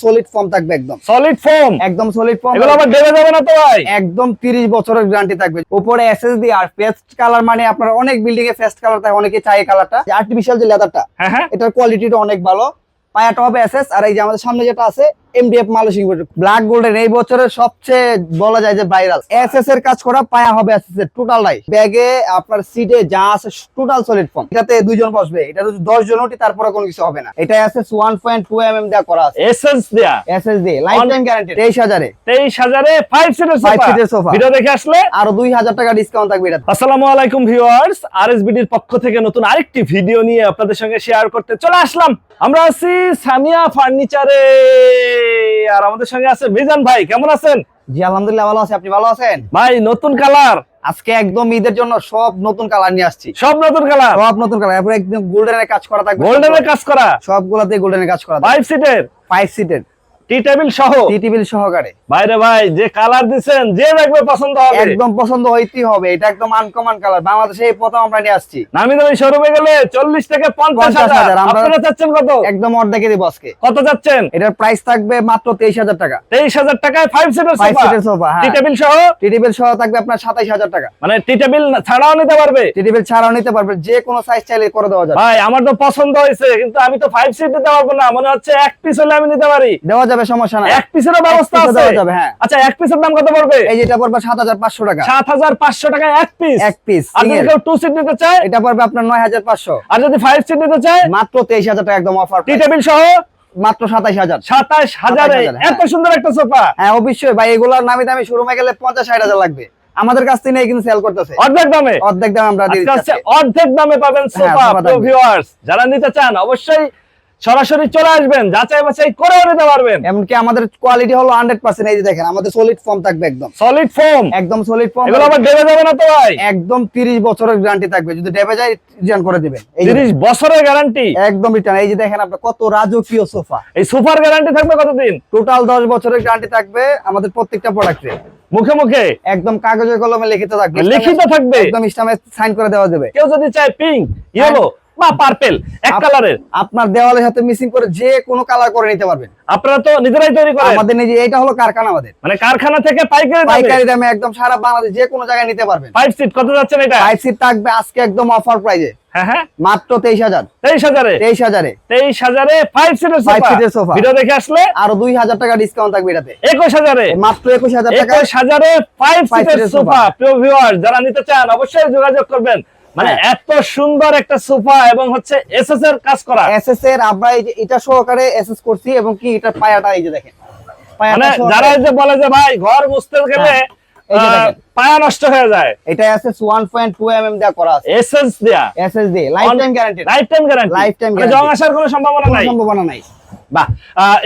Solid form থাকবে একদম। Solid form একদম সলিড ফর্ম এগুলো আবার দেবে যাবে না তো ভাই? একদম 30 বছরের গ্যারান্টি থাকবে। উপরে এসএসডি আর পেস্ট কালার মানে আপনার অনেক বিল্ডিং এ পেস্ট কালার থাকে অনেকে চাই কালারটা আর্টিফিশিয়াল যে লেদারটা হ্যাঁ হ্যাঁ। এটার কোয়ালিটিটা অনেক ভালো। পায়াটা হবে এসএস আর এই যে আমাদের সামনে যেটা আছে এমডিএফ মালসিং ব্ল্যাক গোল্ডেন এই বছরের সবচেয়ে বলা যায় যে ভাইরাল এসএস এর কাজ করা পায়া হবে এসএস এর। টোটাল রাই ব্যাগে আপনার সিটে যা আছে টোটাল সলিড ফর্ম এটাতে দুইজন বসবে। এটা যদি 10 জন ওঠে তারপরে কোনো কিছু হবে না। এটা এসএস 1.2 এমএম দেওয়া করা আছে। এসেন্স দেয়া? এসএস দিয়ে। লাইফ টাইম গ্যারান্টি 23000 এ। তেইশ হাজারে ফাইভ সিটের Five সোফা seat এর sofa। ভিডিও দেখে আসলে আরও 2000 টাকা ডিসকাউন্ট থাকবে এটা আসসালামু আলাইকুম ভিউয়ার্স আরএসবিডির পক্ষ থেকে নতুন আরেকটি ভিডিও নিয়ে আপনাদের সঙ্গে শেয়ার করতে চলে আসলাম। আমরা আছি সামিয়া ফার্নিচারে। আর আমাদের সঙ্গে আছে মিজান ভাই কেমন আছেন? জি আলহামদুলিল্লাহ ভালো আছি। আপনি ভালো আছেন? ভাই নতুন কালার আজকে একদম ঈদের জন্য সব নতুন কালার নিয়ে আসছি। সব নতুন কালার সব নতুন কালার এরপর একদম গোল্ডেনের কাজ করা থাকবে। গোল্ডেনের কাজ করা? সবগুলাতে গোল্ডেনের কাজ করা ফাইভ সিটের ফাইভ সিটের টি টেবিল সহ? টি টেবিল সহকারে বাইরে ভাই যে কালার দিছেন যে দেখবে পছন্দ হবে। একদম পছন্দ হইতেই হবে। এটা একদম আনকমন কালার বাংলাদেশে এই প্রথম আমরা নিয়ে আসছি। নামি দামি শোরুমে গেলে চল্লিশ থেকে পঞ্চাশ 50,000 হাজার। আপনারা চাচ্ছেন কত? একদম অর্ধেকে দিব আজকে। কত চাচ্ছেন? এটার প্রাইস থাকবে মাত্র তেইশ হাজার টাকা। তেইশ হাজার টাকায় ফাইভ সিটের ফাইভ সোফা সিটের সোফা টি হ্যাঁ। টেবিল সহ? টি টেবিল সহ থাকবে আপনার সাতাইশ হাজার টাকা। মানে টি টেবিল ছাড়াও নিতে পারবে? টি টেবিল ছাড়াও নিতে পারবে। যে কোনো সাইজ চাইলে করে দেওয়া যাবে। ভাই আমার তো পছন্দ হয়েছে কিন্তু আমি তো ফাইভ সিট নিতে পারব না। মনে হচ্ছে এক পিস হলে আমি নিতে পারি। দেওয়া যাবে সমস্যা না এক পিসের ব্যবস্থা আছে? যাবে, হ্যাঁ। আচ্ছা এক পিসের দাম কত পড়বে? এই যেটা পড়বে সাত হাজার পাঁচশো টাকা। সাত হাজার পাঁচশো টাকায় এক পিস? এক পিস আর যদি কেউ টু সিট নিতে চায়? এটা পড়বে আপনার নয় হাজার পাঁচশো। আর যদি ফাইভ সিট নিতে চায়? মাত্র তেইশ হাজার টাকা একদম অফার টি টেবিল সহ? মাত্র সাতাইশ হাজার। সাতাশ হাজারে। 27,000 এত সুন্দর একটা সোফা হ্যাঁ অবশ্যই ভাই এগুলোর নামি দামি শোরুমে গেলে পঞ্চাশ ষাট হাজার লাগবে। আমাদের কাছ থেকে কিন্তু সেল করতেছে। অর্ধেক দামে? অর্ধেক দাম আমরা দিচ্ছি অর্ধেক দামে পাবেন সোফা থাকবে। ভিউয়ার্স যারা নিতে চান অবশ্যই সরাসরি চলে আসবেন যাচাই বাছাই করেও নিতে পারবেন। এমনকি আমাদের কোয়ালিটি হলো হান্ড্রেড পার্সেন্ট এই যে দেখেন আমাদের সলিড ফর্ম থাকবে একদম। সলিড ফোম একদম সলিড ফর্ম এগুলো আবার দেবে যাবে না তো ভাই? একদম তিরিশ বছরের গ্যারান্টি থাকবে যদি ডেবে যায় রিটার্ন করে দিবেন তিরিশ বছরের গ্যারান্টি একদম রিটার্ন এই যে দেখেন আপনার কত রাজকীয় সোফা এই সোফার গ্যারান্টি থাকবে কতদিন? টোটাল দশ বছরের গ্যারান্টি থাকবে আমাদের প্রত্যেকটা প্রোডাক্টে মুখে মুখে? একদম কাগজে কলমে লিখিত থাকবে। লিখিত থাকবে? একদম ইসলামে সাইন করে দেওয়া যাবে। কেউ যদি চায় পিঙ্ক ইয়েলো বা পার্পেল এক কালারের আপনার দেওয়ালের সাথে মিসিং করে যে কোনো কালার করে নিতে পারবেন। আপনারা তো নিজেরাই তৈরি করেন? আমাদের নিজে এটা হলো কারখানা আমাদের। মানে কারখানা থেকে পাইকারি পাইকারি দামে একদম সারা বাংলাদেশ যে কোনো জায়গায় নিতে পারবেন। ফাইভ সিট কত যাচ্ছেন এটা? ফাইভ সিট থাকবে আজকে একদম অফার প্রাইজে হ্যাঁ হ্যাঁ। মাত্র তেইশ হাজার। তেইশ হাজারে? তেইশ হাজারে। তেইশ হাজারে ফাইভ সিটের সোফা। ভিডিও দেখে আসলে? আরও দুই হাজার টাকা ডিসকাউন্ট থাকবে এটাতে। একুশ হাজারে? মাত্র একুশ হাজার একুশ হাজারে ফাইভ সিটের সোফা প্রিয় ভিউয়ার যারা নিতে চান অবশ্যই যোগাযোগ করবেন। মানে হ্যাঁ। এত সুন্দর একটা সোফা এবং হচ্ছে এসএস এর কাজ করা। এসএস এর আমরা এটা সহকারে এসএস করছি এবং কি এটা পায়াটা এই যে দেখেন। মানে যারা যে বলে যে ভাই ঘর মুছতে গেলে হ্যাঁ, পায়া নষ্ট হয়ে যায়। এটা এসএস 1.2 এমএম দেওয়া করা আছে। এসেন্স দেয়া? এসএস দিয়ে। Life time guarantee life time guarantee জং আসার কোনো সম্ভাবনা নাই? সম্ভাবনা নাই। বাহ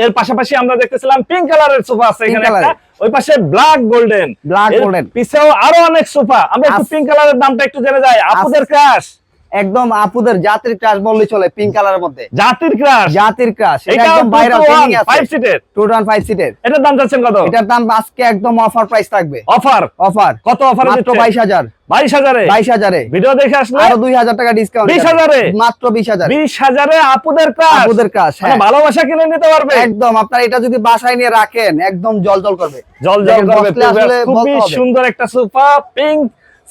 এর পাশাপাশি আমরা দেখতেছিলাম পিঙ্ক কালারের সোফা আছে এখানে একটা। ওই পাশে ব্ল্যাক গোল্ডেন ব্ল্যাক গোল্ডেন পিছেও আরও অনেক সোফা। আমরা একটু পিঙ্ক কালারের দামটা একটু জেনে যাই। আপনাদের ক্রাশ একদম আপুদের জাতির ক্রাশ বললে চলে পিঙ্ক কালারের মধ্যে। জাতির ক্রাশ জাতির ক্রাশ এটা একদম ভাইরাল ট্রেন্ডিং আছে। সিটের 2.5 সিটের এটার দাম যাচ্ছেন কত? এটার দাম আজকে একদম অফার প্রাইস থাকবে। অফার অফার কত অফার মাত্র বাইশ হাজার। বাইশ হাজারে? বাইশ হাজারে। ভিডিও দেখে আসলে? আরও দুই হাজার টাকা ডিসকাউন্ট 20,000 মাত্র বিশ হাজার। বিশ আপুদের ক্রাশ আপুদের ক্রাশ মানে হ্যাঁ। ভালোবাসা কিনে নিতে পারবে? একদম আপনার এটা যদি বাসায় নিয়ে রাখেন একদম জল জল করবে। করবে। সুন্দর একটা সোফা পিঙ্ক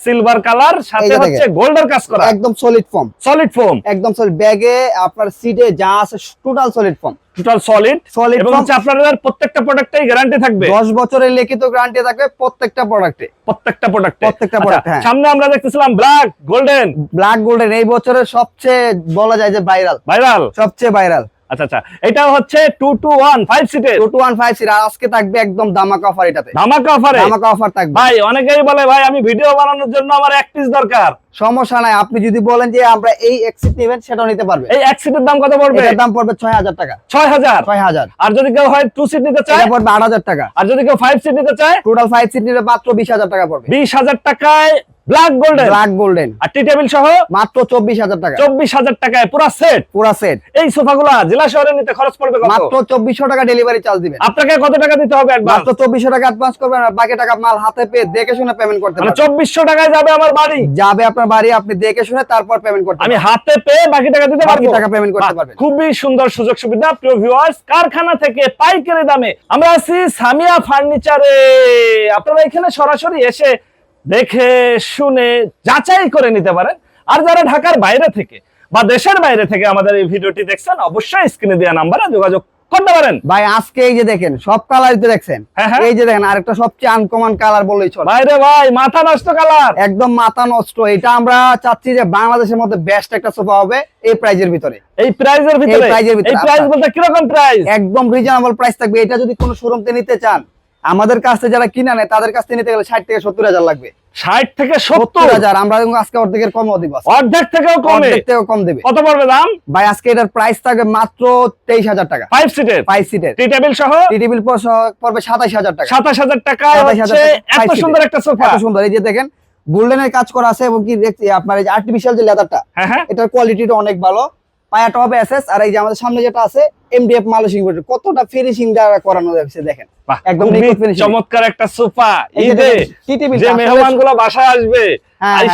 সিলভার কালার সাথে হচ্ছে। গোল্ডের কাজ করা। একদম সলিড ফর্ম সলিড ফর্ম একদম সলিড ব্যাগে আপনার সিটে যা আছে total solid form total solid solid এবং হচ্ছে আপনাদের প্রত্যেকটা প্রোডাক্টেই গ্যারান্টি থাকবে। দশ বছরের লিখিত গ্যারান্টি থাকবে প্রত্যেকটা প্রোডাক্টে প্রত্যেকটা প্রোডাক্টে প্রত্যেকটা product, হ্যাঁ। সামনে আমরা দেখতেছিলাম ব্ল্যাক গোল্ডেন ব্ল্যাক গোল্ডেন এই বছরের সবচেয়ে বলা যায় যে ভাইরাল ভাইরাল সবচেয়ে ভাইরাল আচ্ছা আচ্ছা। এটা হচ্ছে টু টু ওয়ান ফাইভ সিটের two two one five seat আর আজকে থাকবে একদম দামাকা অফার এটাতে। ধামাকা অফারে দামাকা অফার থাকবে। ভাই অনেকেই বলে ভাই আমি ভিডিও বানানোর জন্য আমার এক পিস দরকার। সমস্যা নাই। আপনি যদি বলেন যে আমরা এই এক্সিট নেবেন সেটাও নিতে পারবে। এই এক সিটের দাম কত পড়বে? দাম পড়বে ছয় হাজার টাকা। ছয় হাজার? ছয় হাজার। আর যদি কেউ হয় টু সিট নিতে চায়? এটা পড়বে আট হাজার টাকা। আর যদি কেউ ফাইভ সিট নিতে চায়? টোটাল ফাইভ সিট নিলে মাত্র বিশ হাজার টাকা পড়বে। বিশ হাজার টাকায় ব্ল্যাক গোল্ডেন ব্ল্যাক গোল্ডেন আর টি টেবিল সহ মাত্র চব্বিশ হাজার টাকা। চব্বিশ হাজার টাকায় পুরো সেট পুরা সেট এই সোফাগুলা জেলা শহরে নিতে খরচ পড়বে মাত্র চব্বিশশো টাকা ডেলিভারি চার্জ দিবেন। আপনাকে কত টাকা দিতে হবে মাত্র চব্বিশশো টাকা অ্যাডভান্স করবেন আর বাকি টাকা মাল হাতে পেয়ে দেখে শুনে পেমেন্ট করতে মানে পারবেন। চব্বিশশো টাকায় যাবে আমার বাড়ি। যাবে আপনার বাড়ি আপনি দেখে শুনে তারপর পেমেন্ট করতে আমি হাতে পেয়ে বাকি টাকা দিতে বাকি পারব? টাকা পেমেন্ট করতে পারবেন। খুবই সুন্দর সুযোগ সুবিধা প্রিয় ভিউয়ার্স কারখানা থেকে পাইকারি দামে আমরা আছি সামিয়া ফার্নিচারে। আপনারা এখানে সরাসরি এসে দেখে শুনে যাচাই করে নিতে পারেন। আর যারা ঢাকার বাইরে থেকে বা দেশের বাইরে থেকে আমাদের এই ভিডিওটি দেখছেন অবশ্যই স্ক্রিনে দেওয়া নাম্বারে যোগাযোগ করতে পারেন। ভাই আজকে এই যে দেখেন সব কালার তো দেখছেন। হ্যাঁ, হ্যাঁ। এই যে দেখেন আরেকটা সবচেয়ে আনকমন কালার বললেই চলে। বাইরে ভাই মাথা নষ্ট কালার একদম মাথা নষ্ট। এটা আমরা চাচ্ছি যে বাংলাদেশের মধ্যে বেস্ট একটা সোফা হবে এই প্রাইজের ভিতরে। এই প্রাইজের ভিতরে? এই এর ভিতরে, এই প্রাইস। বলতে কীরকম প্রাইস একদম রিজনেবল প্রাইস থাকবে। এটা যদি কোনো শোরুম থেকে নিতে চান আমাদের কাছ থেকে যারা কিনা নেয় তাদের কাছ থেকে নিতে গেলে ষাট থেকে সত্তর হাজার লাগবে। ষাট থেকে সত্তর? হাজার আমরা আজকে অর্ধেকের কমও দিব। অর্ধেক থেকেও কমে? থেকেও কম দেবে। কত পড়বে দাম? ভাই আজকে এটার প্রাইস থাকবে মাত্র তেইশ হাজার টাকা। ফাইভ সিটের ফাইভ সিটের টি টেবিল সহ? টি টেবিল পড়বে সাতাশ হাজার টাকা। সাতাশ হাজার টাকায় 27,000 হচ্ছে টাকা, এত সুন্দর একটা সোফা এত সুন্দর। এই যে দেখেন গোল্ডেনের কাজ করা আছে এবং কি দেখছি আপনার এই আর্টিফিশিয়াল যে লেদারটা হ্যাঁ হ্যাঁ। এটার কোয়ালিটিটা অনেক ভালো। পায়াটা হবে এসএস আর এই যে আমাদের সামনে যেটা আছে এমডিএফ মালসিং কতটা ফিনিশিং দ্বারা করানো যাচ্ছে দেখেন একদম। চমৎকার একটা সোফা এই যে মেহমানগুলো বাসায় আসবে।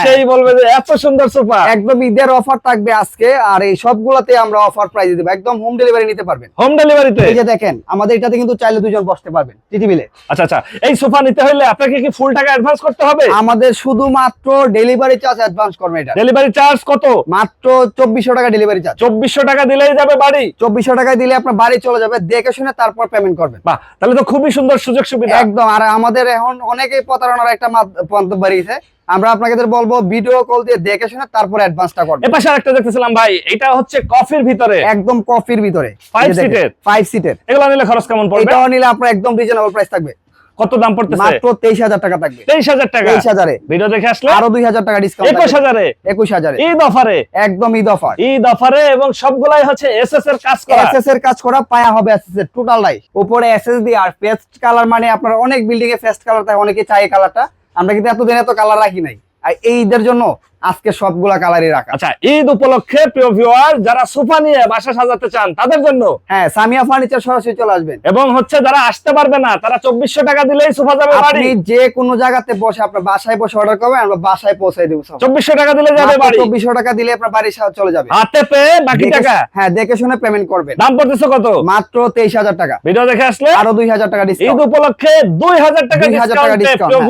সেই বলবে যে এত সুন্দর সোফা। একদম ঈদের অফার থাকবে আজকে আর এই সবগুলোতে আমরা অফার প্রাইস দেবো। একদম হোম ডেলিভারি নিতে পারবেন। হোম ডেলিভারিতে এই যে দেখেন আমাদের এটাতে কিন্তু চাইলে দুজন বসতে পারবেন টিটিবিলে আচ্ছা আচ্ছা। এই সোফা নিতে হলে আপনাকে কি ফুল টাকা অ্যাডভান্স করতে হবে? আমাদের শুধুমাত্র ডেলিভারি চার্জ অ্যাডভান্স করবেন এটা। ডেলিভারি চার্জ কত? মাত্র চব্বিশশো টাকা ডেলিভারি চার্জ চব্বিশশো টাকা দিলেই যাবে বাড়ি। চব্বিশশো টাকায় দিলে আপনার বাড়ি চলে যাবে দেখে শুনে তারপর পেমেন্ট করবেন। বাহ তাহলে তো খুবই সুন্দর সুযোগ সুবিধা। একদম আর আমাদের এখন অনেকেই প্রতারণার একটা মাধ- পন্থা বেরিয়েছে আমরা আপনাকে বলব ভিডিও কল দিয়ে দেখে শুনে তারপর অ্যাডভান্সটা করবেন। এ পাশে আরেকটা দেখতেছিলাম ভাই এটা হচ্ছে কফির ভিতরে। একদম কফির ভিতরে। Five seater? ফাইভ সিটের এগুলো নিলে খরচ কেমন পড়বে? এটাও নিলে আপনার একদম রিজনেবল প্রাইস থাকবে। কত দাম পড়তেছে? মাত্র তেইশ হাজার টাকা থাকবে। তেইশ হাজার টাকা। তেইশ হাজারে। ভিডিও দেখে আসলে? আরও দুই হাজার টাকা ডিসকাউন্ট একুশ হাজারে। একুশ হাজারে। ঈদ অফারে। একদম ঈদ অফার। ঈদ অফারে এবং সবগুলাই হচ্ছে এসএস এর কাজ করা। এসএস এর কাজ করা পায়া হবে এসএস এর। টোটালটাই উপরে এসএস দিয়ে আর পেস্ট কালার মানে আপনার অনেক বিল্ডিং এ পেস্ট কালার থাকে অনেকে চাই কালারটা আমরা কিন্তু এতদিন এত কালার রাখি নাই। আর এইদের জন্য আজকে সবগুলা কালারই রাখা। আচ্ছা ঈদ উপলক্ষে প্রিয় ভিউয়ার যারা সোফা নিয়ে বাসা সাজাতে চান তাদের জন্য। হ্যাঁ সামিয়া ফার্নিচার সরাসরি চলে আসবেন। এবং হচ্ছে যারা আসতে পারবে না তারা চব্বিশশো টাকা দিলেই সোফা যাবে বাড়ি। আপনি যে কোনো জায়গাতে বসে আপনার বাসায় বসে অর্ডার করবেন আমরা বাসায় পৌঁছে দেবো সব। চব্বিশশো টাকা দিলে যাবে বাড়ি। চব্বিশশো টাকা দিলে আপনার বাড়ি চলে যাবে। হাতে পেয়ে বাকি টাকা? হ্যাঁ দেখে শুনে পেমেন্ট করবেন। দাম পড়তেছে কত? মাত্র তেইশ হাজার টাকা। ভিডিও দেখে আসলে আরও দুই হাজার টাকা ঈদ উপলক্ষে দুই হাজার টাকা 2000 টাকা ডিসকাউন্টে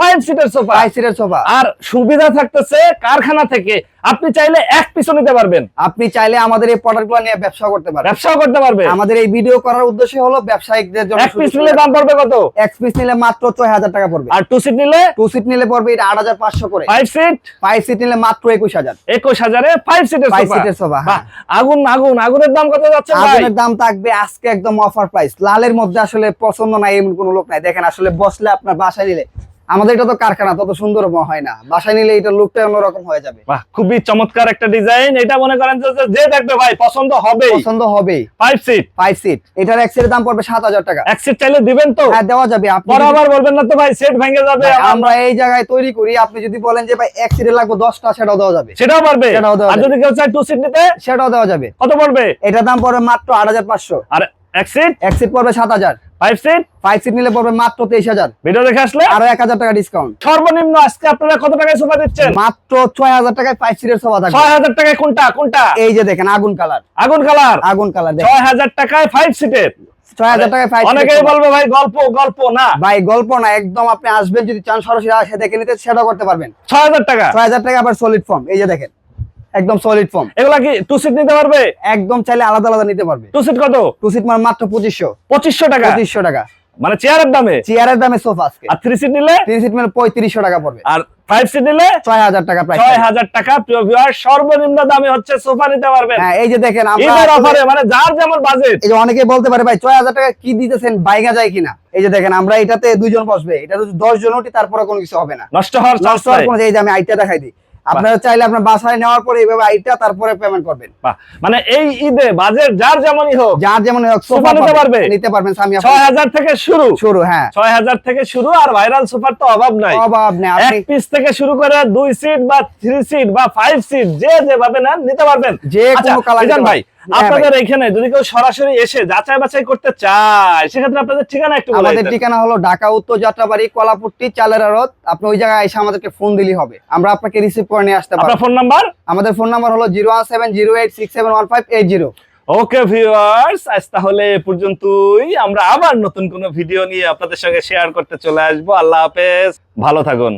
ফাইভ সিটার সোফা ফাইভ সিটের সোফা আর সুবিধা থাকতেছে কারখানা থেকে আপনি চাইলে এক পিছু নিতে পারবেন। আপনি চাইলে আমাদের এই প্রোডাক্টগুলো নিয়ে ব্যবসা করতে পারেন ব্যবসাও করতে পারবে আমাদের এই ভিডিও করার উদ্দেশ্য হলো ব্যবসায়িকদের জন্য এক পিস নিলে দাম পড়বে কত? এক পিস নিলে মাত্র ছয় হাজার টাকা পড়বে। আর টু সিট নিলে? টু সিট নিলে পড়বে এটা আট হাজার পাঁচশো করে। ফাইভ সিট ফাইভ সিট নিলে মাত্র একুশ হাজার। একুশ হাজারে ফাইভ সিটের ফাইভ সিটের সোফা আগুন আগুন আগুনের দাম কত যাচ্ছে ভাই? আগুনের দাম থাকবে আজকে একদম অফার প্রাইস লালের মধ্যে আসলে পছন্দ নাই এমন কোনো লোক নাই। দেখেন আসলে বসলে আপনার বাসায় নিলে আমাদের এটা তো কারখানা তত সুন্দর হয় না। বাসায় নিলে এটা লুকটা অন্যরকম হয়ে যাবে। বাহ খুবই চমৎকার একটা ডিজাইন। এটা মনে করেন যে দেখবে ভাই পছন্দ হবেই। পছন্দ হবেই। ফাইভ সিট ফাইভ সিট এটার এক সিটের দাম পড়বে সাত হাজার টাকা। এক সিট চাইলে দিবেন তো? হ্যাঁ দেওয়া যাবে। আপনি পরে আবার বলবেন না তো ভাই সেট ভেঙে যাবে আমরা এই জায়গায় তৈরি করি। আপনি যদি বলেন যে ভাই এক সিটে লাগবে দশটা সেটাও দেওয়া যাবে। সেটাও পারবে। সেটাও দেওয়া আর যদি কেউ চায় টু সিট নিতে? সেটাও দেওয়া যাবে। কত পড়বে? এটার দাম পড়বে মাত্র আট হাজার পাঁচশো। আর এক সিট এক সিট পড়বে সাত হাজার। ফাইভ সিট ফাইভ সিট নিলে পড়বে মাত্র তেইশ হাজার। ভিডিও দেখে আসলে? আরও এক হাজার টাকা ডিসকাউন্ট সর্বনিম্ন আজকে আপনারা কত টাকায় সোফা দিচ্ছেন? মাত্র ছয় হাজার টাকায় ফাইভ সিটের সোফা থাকবে। ছয় হাজার টাকায় কোনটা? কোনটা? এই যে দেখেন আগুন কালার। আগুন কালার? আগুন কালার ছয় হাজার টাকায় ফাইভ সিটের ছয় হাজার টাকায় ফাইভ অনেকেই বলবে ভাই গল্প গল্প না। ভাই গল্প না একদম আপনি আসবেন যদি চান সরাসরি আসে দেখে নিতে সেটাও করতে পারবেন। ছয় হাজার টাকা। ছয় হাজার টাকা আবার সলিড ফর্ম এই যে দেখেন। একদম সলিড ফর্ম এগুলা কি টু সিট নিতে পারবে? একদম চাইলে আলাদা আলাদা নিতে পারবে। টু সিট কত? টু সিট মানে মাত্র পঁচিশশো। পঁচিশশো টাকা? পঁচিশশো টাকা। মানে চেয়ারের দামে? চেয়ারের দামে সোফা আজকে। আর থ্রি সিট নিলে? তিন সিট মানে পঁয়ত্রিশশো টাকা পড়বে। আর ফাইভ সিট নিলে? ছয় হাজার টাকা প্রাইস ছয় হাজার টাকা প্রিয় ভিউয়ার সর্বনিম্ন দামে হচ্ছে সোফা নিতে পারবেন। হ্যাঁ এই যে দেখেন আমরা আসলে- অফারে মানে যার যেমন বাজেট এই যে অনেকে বলতে পারে ভাই ছয় হাজার টাকা কি দিতেছেন? বাইগা যায় কিনা? এই যে দেখেন আমরা এটাতে দুইজন বসবে। এটা যদি দশ জন উঠি তারপরে কোনো কিছু হবে না। নষ্ট হওয়ার চান্স এই যে আমি আইটা দেখাই দিই। আপনারা চাইলে আপনার বাসায় নেওয়ার পরে এইভাবে আইটা তারপরে পেমেন্ট করবেন। মানে এই ঈদে বাজেট যার যেমনই হোক যার যেমন হোক সোফা নিতে পারবে? নিতে পারবেন সামি ছয় হাজার থেকে শুরু। শুরু হ্যাঁ। ছয় হাজার থেকে শুরু আর ভাইরাল সোফার তো অভাব নাই। অভাব নেই। এক পিস থেকে শুরু করে দুই সিট বা থ্রি সিট বা ফাইভ সিট যে যেভাবে নেন নিতে পারবেন। যে আচ্ছা, কোনো কালার ভাই আপনাদের এখানে যদি কেউ সরাসরি এসে যাচাই বাছাই করতে চায় সেক্ষেত্রে আপনাদের ঠিকানা একটু আমাদের ঠিকানা হলো ঢাকা উত্তর যাত্রাবাড়ি কলাপুট্টি চালের রোড আপনি ওই জায়গায় এসে আমাদেরকে ফোন দিলেই হবে। আমরা আপনাকে রিসিভ করে নিয়ে আসতে পারব। আপনার ফোন নাম্বার আমাদের ফোন নাম্বার হলো zero one seven zero eight six seven one five eight zero. Okay viewers আজ তাহলে পর্যন্তই। আমরা আবার নতুন কোনো ভিডিও নিয়ে আপনাদের সঙ্গে শেয়ার করতে চলে আসব। আল্লাহ হাফেজ। ভালো থাকুন।